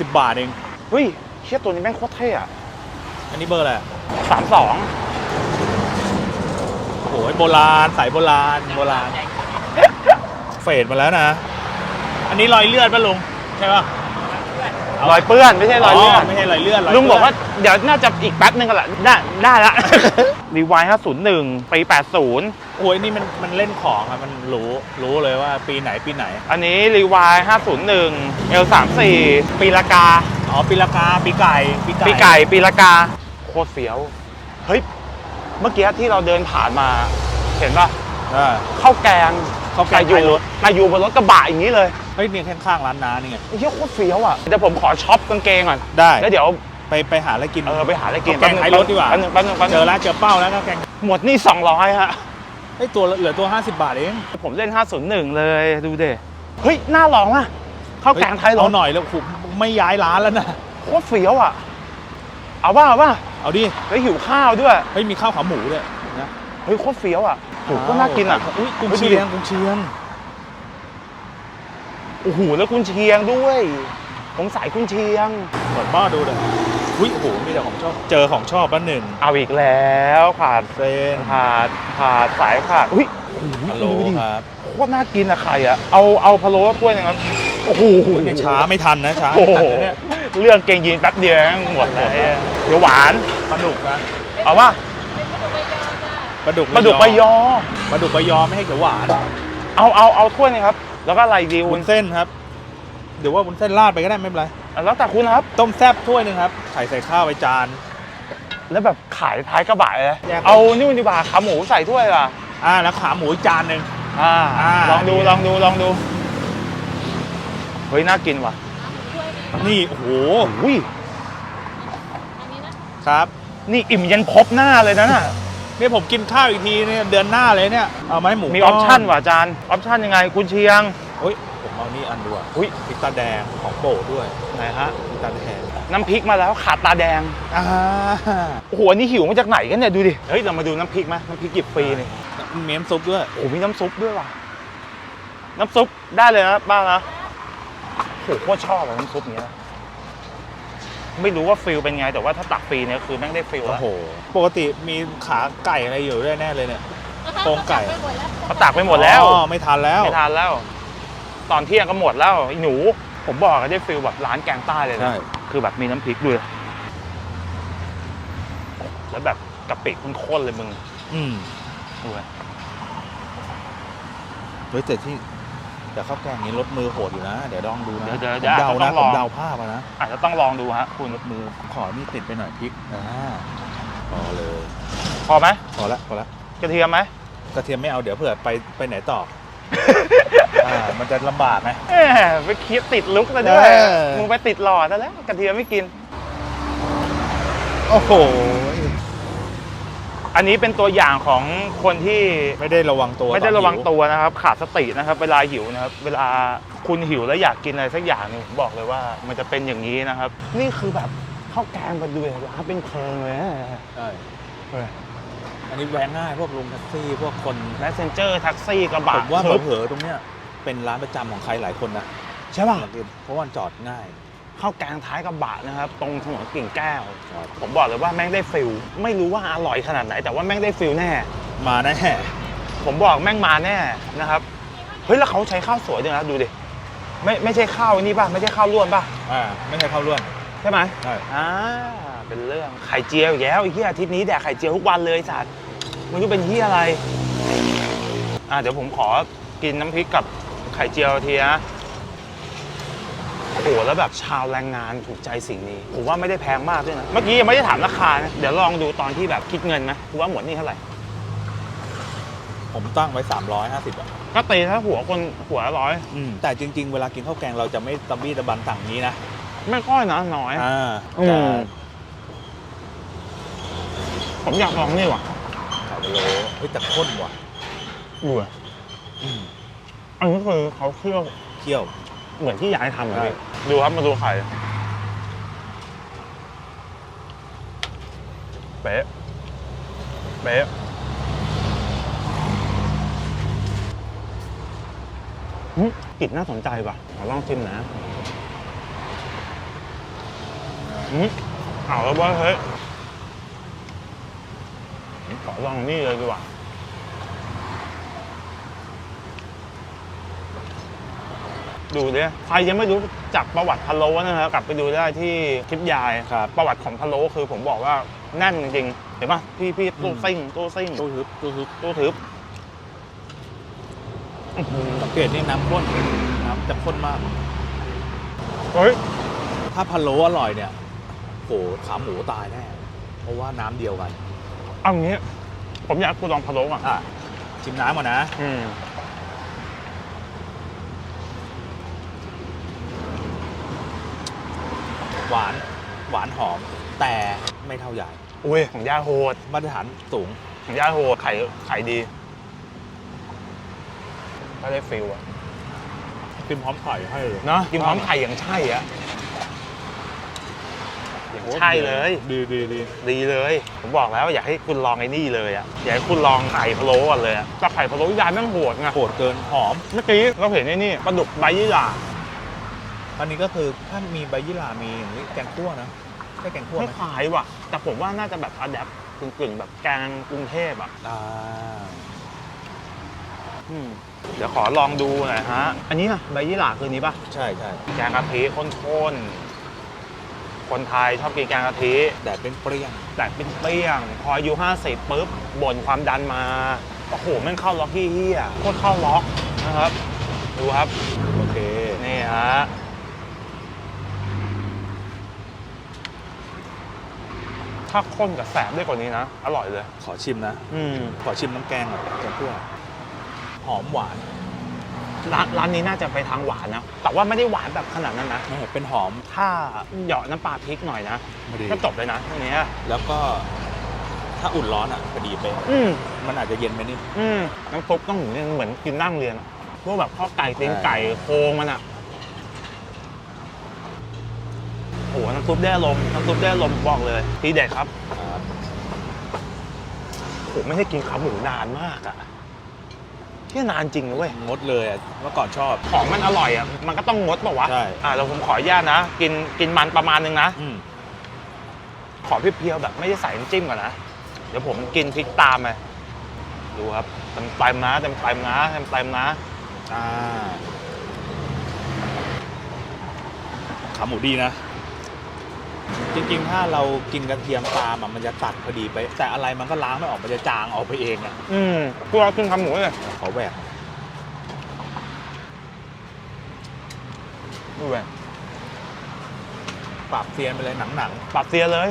สิบบาทเอง เฮ้ยเชี่ยตัวนี้แม่งโคตรเท่อะอันนี้เบอร์อะไรอะสามสองโอ้โหโบราณ สายโบราณ โบราณ เฟดมาแล้วนะ อันนี้รอยเลือดป่ะลุง ใช่ป่ะ รอยเปื้อนไม่ใช่รอยเลือดไม่ใช่รอยเลือดรยลุงบอกว่าเปื้นเดี๋ยวน่าจะอีกแป๊บนึงกันละได้ได้ละ รีวาย501ปี80โอ้ยนี่มันมันเล่นของอะมันรู้รู้เลยว่าปีไหนปีไหน อันนี้รีวาย501 L34 ปีละกา อ๋อปีละกาปีไก่ปีไก่ปีไก่ปีละกา โคตรเสียว เฮ้ย เมื่อกี้ที่เราเดินผ่านมา เห็นป่ะอ่าข้าวแกงข้าวแกงแต่อยู่ท้ายรถแต่อยู่บนรถกระบะอย่างนี้เลย เฮ้ยเนี่ยข้างๆร้านน้านี่ไงไอ้เหี้ยโคตรเฟี้ยวอะเดี๋ยวผมขอช็อปกางเกงก่อนได้แล้วเดี๋ยวไปไปหาอะไรกินเออไปหาอะไรกินข้าวแกงท้ายรถดีกว่าแป๊บนึงแป๊บนึงแป๊บนึงเจอแล้วเจอเป้าแล้วข้าวแกงหมดนี่200ฮะไอ้ยตัวเหลือตัว 50 บาทเองผมเล่น 501 เลยดูเดเฮ้ยน่าลองอะข้าวแกงไทยรเอาถหน่อยแล้วผมไม่ย้ายร้านแล้วนะโคตรเฟี้ยวอะเอาว่าเอาว่าเอาดิแล้วหิวข้าวด้วยเฮ้ยมีข้าวขาหมูด้วยนะเฮ้ยโคตรเฟี้ยวอะโหก็น่ากินอะอุ้ยกุ้งเฮ้ยดูเชีดิยงกุ้งเชียง โอ้โหแล้วคุณเชียงด้วยผมสายคุณเชียงเปิดหม้อดูเลยอุ้ยโอ้โหมีแต่ของชอบเจอของชอบบ้านหนึ่งเอาอีกแล้วขาดเส้นขาดขาดสายขาดอุ้ยโอ้โหฮัลโหลดูดิครับโคตรน่ากินอะไข่อะเอาเอาพะโล้ถ้วยหนึงครับโอ้โหเนี่ยช้าไม่ทันนะช้าโอ้ไม่โหทันนะเนี่ยเรื่องเกงยีนแป๊บเดียวหมดเลยเดี๋ยวหวานปลาดุกนะเอาว่าปลาดุกปลาดุกใบยอปลาดุกใบยอไม่ให้เขียวหวาน เอาเอาเอาถ้วยหนึงครับ แล้วก็อะไรดีวุ้วุ้นนเส้นครับเดี๋ยวว่าวุ้นเส้นราดไปก็ได้ไม่เป็นไรแล้วแต่คุณครับ ต้มแซ่บถ้วยหนึ่งครับใส่ใส่ข้าวไปจาน แล้วแบบขายท้ายกระบะเลยแยกเอานี่ดีกว่าขาหมูใส่ถ้วยล่ะอ่าแล้วขาหมูอีกจานหนึ่งอ่าอ่าลองดูลองดูลองดูเฮ้ยน่ากินว่ะ นี่โอ้โหอุ้ยครับ นี่อิ่มยันครบหน้าเลยนะน่ะนี่ผมกินข้าวอีกทีเนี่ยเดือนหน้าเลยเนี่ยเอาไหมหมูมีออปชั่นว่ะอาจารย์ออปชั่นยังไงคุณเชียง เฮ้ยผมเอานี่อันดูอะอุ้ยพริกตาแดงของโปรดด้วยไหนฮะพริกตาแดงน้ำพริกมาแล้วขาดตาแดงอ่าโอ้โหอันนี่หิวมาจากไหนกันเนี่ยดูดิเฮ้ยเรามาดูน้ำพริกไหมน้ำพริกหยิบฟรีนี่เมียมซุปด้วยโอ้โหมีน้ำซุปด้วยว่ะน้ำซุปได้เลยนะป้านะโอ้โหโคตรชอบอะน้ำซุปเนี้ยไม่รู้ว่าฟิลเป็นไง แต่ว่าถ้าตักฟรีเนี่ยคือแม่งได้ฟิลโอ้แล้วโหปกติมีขาไก่อะไรอยู่ด้วยแน่เลยเนี่ยโครงไก่เขาตักไปหมดแล้วอ๋อไม่ทันแล้วไม่ทานแล้ว ตอนเที่ยงก็หมดแล้วไอ้หนู ผมบอกอะได้ฟิลแบบร้านแกงใต้เลยนะ ใช่ คือแบบมีน้ำพริกด้วย แล้วแบบกะปิข้นๆเลยมึงอืมดูอะเฮ้ยแต่ที่แต่ข้าวแกงนี้ลดมือโหดอยู่นะ เดี๋ยวลองดูนะเดี๋ยวเดี๋ยวผมเดี๋ยวเดาต้นะองผลอมงเดาภาพอะนะอาจจะต้องลองดูฮะคุณลดมือขอนี่ติดไปหน่อยพริกอ่าพอเลย พอไหมพอละพอละกระเทียมไหมกระเทียมไม่เอาเดี๋ยวเผื่อไปไปไหนต่อ อ่ามันจะลำบากไหม แหมไปคิดติดลุกซะด้วย เออ มึงไปติดหลอดซะแล้วกระเทียมไม่กิน โอ้โห อันนี้เป็นตัวอย่างของคนที่ไม่ได้ระวังตัวไม่ได้ตอนระวังหิตัวนะครับ ขาดสตินะครับ เวลาหิวนะครับ เวลาคุณหิวแล้วอยากกินอะไรสักอย่างหนึงผมบอกเลยว่ามันจะเป็นอย่างนี้นะครับ นี่คือแบบข้าวแกงมาดูร้านเป็นเพลิงเลยนะ ใช่อั นนี้แวะง่ายพวกลุงแท็กซี่พวกคนแมสเซนเจอร์แท็กซี่กระบะผมว่าเหิบเผลอๆตรงเนี้ยเป็นร้านประจำของใครหลายคนนะใช่ป่ะเพราะว่าจอดง่ายข้าวแกงท้ายกระบะนะครับ ตรงถนนกิ่งแก้ว ครับ ผมบอกเลยว่าแม่งได้ฟิลไม่รู้ว่าอร่อยขนาดไหน แต่ว่าแม่งได้ฟิลแน่ มาแน่ผมบอกแม่งมาแน่นะครับเฮ้ยแล้วเขาใช้ข้าวสวยด้วยนะดูดิไม่ไม่ใช่ข้าวนี่ป่ะไม่ใช่ข้าวล้วนป่ะอ่าไม่ใช่เข้าร่วมใช่ไหมใช่อ่าเป็นเรื่องไข่เจียวอีกแล้วไอ้เหี้ยอาทิตย์นี้แดกไข่เจียวทุกวันเลยสัตว์ ไมันรู้เป็นเหี้ยอะไร อ่าเดี๋ยวผมขอกินน้ำพริกกับไข่เจียวทีนะโอ้โหแล้วแบบชาวแรงงานถูกใจสิ่งนี้ ผมว่าไม่ได้แพงมากด้วยนะ เมื่อกี้ยังไม่ได้ถามราคานะ เดี๋ยวลองดูตอนที่แบบคิดเงินไหมว่าหมดนี่เท่าไหร่ ผมตั้งไว้ 350อะก็ตีถ้าหัวคนหัวละร้อย อืมแต่จริง ๆ เวลากินข้าวแกงเราจะไม่ตะบี้ตะบันสั่งนี้นะไม่ค่อยนะน้อย อ่าอืจะมผมอยากลองนี่ว่ะ ขายไปโลเฮ้ยแต่ข้นว่ะดูอะอืมอันนี้คือเขาเคี่ยวเคี่ยว เหมือนที่ยายทำเลยใช่ดูครับมาดูไข่เป๊ะเป๊ะหึกลิ่นน่าสนใจป่ะขอลองชิมนะอืมเอาแล้วว่าเฮ้ย ขอลองนี่เลยดีกว่าดูดิใครยังไม่รู้จักประวัติพะโล้นะครับกลับไปดูได้ที่คลิปยายครับประวัติของพะโล้คือผมบอกว่าแน่นจริงๆเห็นปะพี่พี่ตู้ซิ่งตู้ซิ่งตู้ทึบตู้ทึบตู้ทึบสังเกตนี่น้ำข้นน้ำจะข้นมากเฮ้ยถ้าพะโล้อร่อยเนี่ยโหขาหมูตายแน่เพราะว่าน้ำเดียวกัน เอางี้ ผมอยากให้คุณลองพะโล้อะ อะชิมน้ำก่อนนะ อืมหวานหวานหอม แต่ไม่เท่าใหญ่อุ้ยของย่าโหด มาตรฐานสูง ของย่าโหดไข่ไข่ดี ก็ได้ฟิลอะกินพร้อมไข่ให้เลยเนาะกินพร้อมไข่อย่างใช่อะอย่าง ใช่เลย ดีดีดีดีเลย ผมบอกแล้วอยากให้คุณลองไอ้นี่เลยอะอยากให้คุณลองไข่พะโล้ก่อนเลยอะแต่ไข่พะโล้ยายแม่งโหดไงโหดเกินหอม เมื่อกี้เราเห็นไอ้นี่ปลาดุกใบยี่หร่าอันนี้ก็คือถ้ามีใบยี่หร่ามีอย่างนี้แกงคั่วนะใช่แกงคั่วไม่ไหมขายว่ะ แต่ผมว่าน่าจะแบบอัดแอปกึ่งๆแบบแกงกรุงเทพอะอ่าอืมเดี๋ยวขอลองดูหน่อยฮะ อันนี้อะใบยี่หร่าคืออนนี้ปะใช่ใช่แกงกะทิข้นๆ คนไทยชอบกินแกงกะทิแต่เป็นเปรี้ยงแต่เป็นเปรี้ยง พออายุ50ปุ๊บบ่นความดันมา โอ้โหแม่งเข้าล็อกที่เฮียโคตรเข้าล็อกนะครับ ดูครับ โอเค นี่ฮะถ้าข้นกับแสบได้กว่านี้นะ อร่อยเลย ขอชิมนะ อืม ขอชิมน้ำแกงหน่อยแกงคั่วหอมหวาน ร้านร้านนี้น่าจะไปทางหวานนะ แต่ว่าไม่ได้หวานแบบขนาดนั้นนะไม่เป็นหอม ถ้าเหยาะน้ำปลาพริกหน่อยนะพอดี ก็จบเลยนะตรงเนี้ยแล้วก็ถ้าอุ่นร้อนอะพอดีเป๊ะอืม มันอาจจะเย็นไปนิด อืมน้ำซุปต้องเหมือนเหมือนกินนั่งเรียนอะพวกแบบข้าวไก่ตีนไก่โครงมันอะโอ้โหน้ำซุปได้ลมณ์น้ำซุปได้ลมณ์บอกเลย ทีเด็ดครับครับผมไม่ได้กินขาหมูนานมากอะ ที่นานจริงนะเว้ยงดเลยอะเมื่อก่อนชอบ ของมันอร่อยอะมันก็ต้องงดเปล่าวะใช่ อ่าเราผมขออนุญาตนะ กินกินมันประมาณนึงนะ อืมขอเพียวๆแบบไม่ได้ใส่น้ำจิ้มก่อนนะ เดี๋ยวผมกินพริกตามไปดูครับเต็มเต็มๆนะเต็มเต็มๆนะเต็มเต็มๆนะ อ่าขาหมูดีนะ จริงๆ ถ้าเรากินกระเทียมตามอะมันจะตัดพอดีไป แต่อะไรมันก็ล้างไม่ออกมันจะจางออกไปเองอะอืมพวกเรากินขาหมูเลยขอแหวกดูเว้ยปรับเซียนไปเลยหนังปรับเสียเลย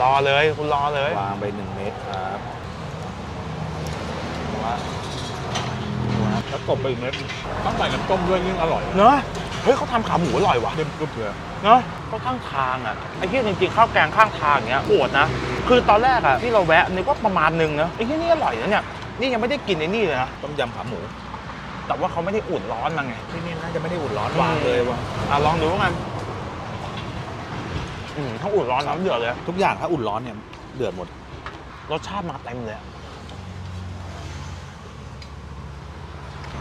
รอเลยคุณรอเลย ๆวางไปหนึ่งเมตรครับแล้วกบไปอีกเม็ดต้องใส่น้ำต้มด้วยยิ่งอร่อยเนอะ เฮ้ยเขาทำขาหมูอร่อยว่ะเต็มกรุบเลยเนอะเขาข้างทางอะไอ้ที่จริงๆข้าวแกงข้างทางอย่างเงี้ยโหดนะคือตอนแรกอะที่เราแวะนึกว่าประมาณนึงนะไอ้ที่นี่อร่อยนะเนี่ยนี่ยังไม่ได้กินไอ้นี่เลยนะต้มยำขาหมู แต่ว่าเขาไม่ได้อุ่นร้อนมาไงที่นี่น่าจะไม่ได้อุ่นร้อนวางเลยวางอะลองดูกันอืมถ้าอุ่นร้อนน้ำเดือดเลย ทุกอย่างถ้าอุ่นร้อนเนี่ยเดือดหมด รสชาติมาเต็มเลยอะ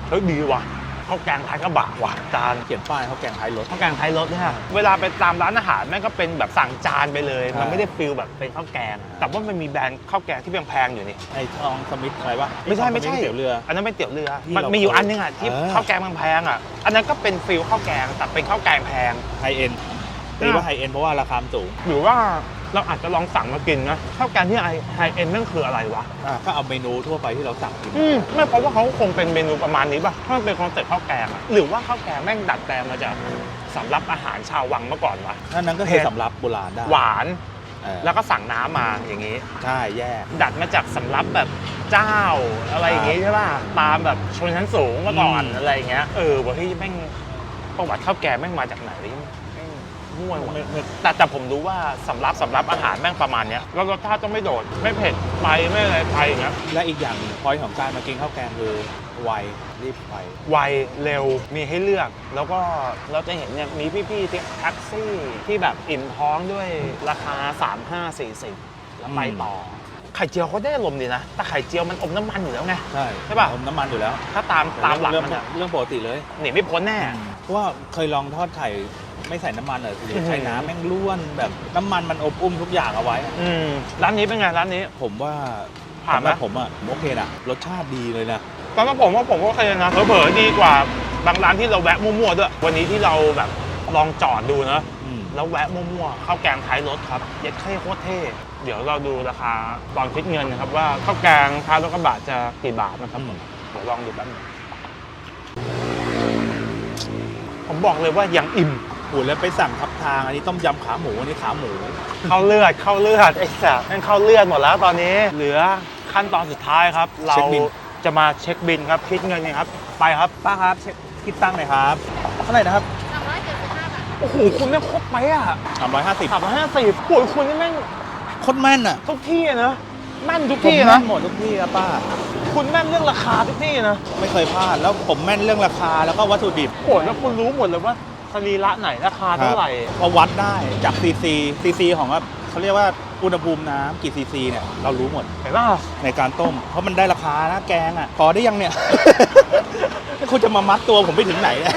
เฮ้ยดีว่ะ ข้าวแกงไทยกระบะว่ะจานเขียนป้ายเขาวแกงไทยรสข้าวแกงไทยรสเนี่ยเวลาไปตามร้านอาหารแม่งก็เป็นแบบสั่งจานไปเลยใช่มันไม่ได้ฟิลแบบเป็นข้าวแกงอะแต่ว่ามันมีแบรนด์ข้าวแกงที่แพงๆอยู่นี่ไอ้ทองสมิธอะไรวะไม่ใช่ไม่ใช่ทงสธเตี๋ยวเรือ อันนั้นเป็นเตี๋ยวเรือที่มันเรามีอยู่อันนึงอะที่เออข้าวแกงแพงๆอะ อันนั้นก็เป็นฟิลข้าวแกงแต่เป็นข้าวแกงแพงไฮเอ็นตีว่าไฮเอ็นเพราะว่าราคามันสูงหรือว่า เราอาจจะลองสั่งมากินนะข้าวแกงที่ไอไฮเอ็นนั่นคืออะไรวะอะก็เอาเมนูทั่วไปที่เราสั่งกิน อืมไม่เพราะว่าเขาคงเป็นเมนูประมาณนี้ป่ะถ้ามันเป็นคอนเซ็ปต์ข้าวแกงอะหรือว่าข้าวแกงแม่งดัดแปลงมาจากสำรับอาหารชาววังเมื่อก่อนวะนั่นนั้นก็คือสำรับโบราณได้หวานเออแล้วก็สั่งน้ำมาอย่างนี้ ใช่แย่ ดัดมาจากสำรับแบบเจ้าอะไรอย่างงี้ใช่ป่ะตามแบบชนชั้นสูงเมื่อก่อนอืม อะไรอย่างเงี้ยเออว่าเฮ้ยแม่งประวัติข้าวแกงแม่งมาจากไหนแม่งมั่วหมดไม่ไม่แต่แต่ผมรู้ว่าสำรับสำรับอาหารแม่งประมาณเนี้ยแล้วรสชาติต้องไม่โดด ไม่เผ็ดไปไม่อะไรไปอย่างเงี้ยและอีกอย่างหนึ่งพอยของการมากินข้าวแกงคือไวรีบไป ไวเร็วมีให้เลือก แล้วก็เราจะเห็นเนี่ยมีพี่ๆที่แท็กซี่ที่แบบอิ่มท้องด้วยราคา 3 5 40 แล้วไปต่ออไข่เจียวเขาได้ลมณ์ดีนะ แต่ไข่เจียวมันอมน้ำมันอยู่แล้วไง ใช่ใช่ปะผมน้ำมันอยู่แล้ว ถ้าตามตามหลักเรื่องมันอะเรื่องปกติเลยหนีไม่พ้นแน่ เพราะว่าเคยลองทอดไข่ ไม่ใส่น้ำมันเหรอหรืออืมใช้น้ำแม่งล้วนแบบน้ำมันมันอบอุ้มทุกอย่างเอาไว้อะอืมร้านนี้เป็นไงร้านนี้ ผมว่าผ่านไหม สำรับผมอะผมโอเคนะรสชาติดีเลยนะตอนนั้นผมว่าผมก็โอเคนะเผลอๆดีกว่าบางร้านที่เราแวะมั่วๆด้วย วันนี้ที่เราแบบลองจอดดูนะ อืมแล้วแวะมั่วๆข้าวแกงท้ายรถครับ เย็ดเข้โคตรเท่ เดี๋ยวเราดูราคาตอนคิดเงินนะครับ ว่าข้าวแกงท้ายรถกระบะจะกี่บาทนะครับผมเดี๋ยวลองดูแป๊บนึงผมบอกเลยว่ายังอิ่ม หูแล้วไปสั่งทับทาง อันนี้ต้มยำขาหมู อันนี้ขาหมู เข้าเลือดเข้าเลือดไอ้สัสนั่นเข้าเลือดหมดแล้วตอนนี้ เหลือขั้นตอนสุดท้ายครับ เราเช็คบิล จะมาเช็คบินครับคิดเงินกันครับ ไปครับ ป้าครับเช็คคิดตังค์หน่อยครับเท่าไหร่นะครับสามร้อยเจ็ดสิบห้าบาทโอ้โหคุณไม่งโคตรไปอะสามร้อยห้าสิบขับมาห้าสิบโอ้ยคุณนี่แม่งโคตรแม่นอะทุกที่อะนะแม่นทุกผมที่แม่นะนหมดทุกที่ครับป้า คุณแม่นเรื่องราคาทุกที่นะ ไม่เคยพลาด แล้วผมแม่นเรื่องราคาแล้วก็วัตถุดิบ โอ้ยแล้วคุณรู้หมดเลยว่าส รีระไหนราคาเท่าไหร่พอวัดได้จากซีซีซีซีของว่าเขาเรียกว่าอุณหภูมิน้ำกี่ซีซีเนี่ยเรารู้หมดเห็นป่ะในการต้ม เพราะมันได้ราคานะแกงอะพอได้ยังเนี่ย คุณจะมามัดตัวผมไปถึงไหนเนี่ย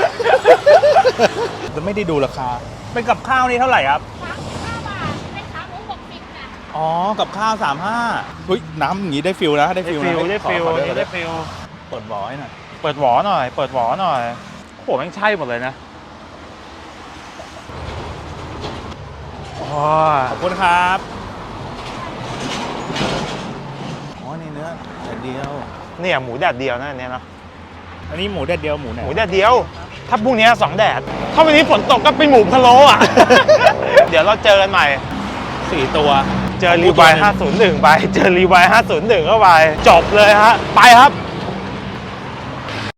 จะไม่ได้ดูราคา เป็นกับข้าวนี่เท่าไหร่ครับสามสิบห้าบาทเป็นขาหมูหกสิบนะอ๋อ กับข้าวสามห้าเฮ้ย น้ำอย่างนี้ได้ฟิลนะ ได้ได้ฟิลฟินะลได้ฟิลขอขอได้ได้ได้ฟิลเปิดบอให้หน่อย เปิดหวอหน่อย เปิดหวอหน่อยโอ้โหแม่งใช่หมดเลยนะ โอ้ยขอบคุณครับอ๋อนี่เนื้อแต่เดียว เนี่ยหมูแดดเดียวนะอันเนี่ยนะอันนี้หมูแดดเดียวหมูไหนหมูแดดเดียว ถ้าพรุ่งนี้สองแดด ถ้าวันนี้ฝนตกก็เป็นหมูพะโล้อะ เดี๋ยวเราเจอกันใหม่ สี่ตัว เจอรีไวาย501 ไป เจอรีไวาย501 เข้าไป จบเลยฮะ ไปครับ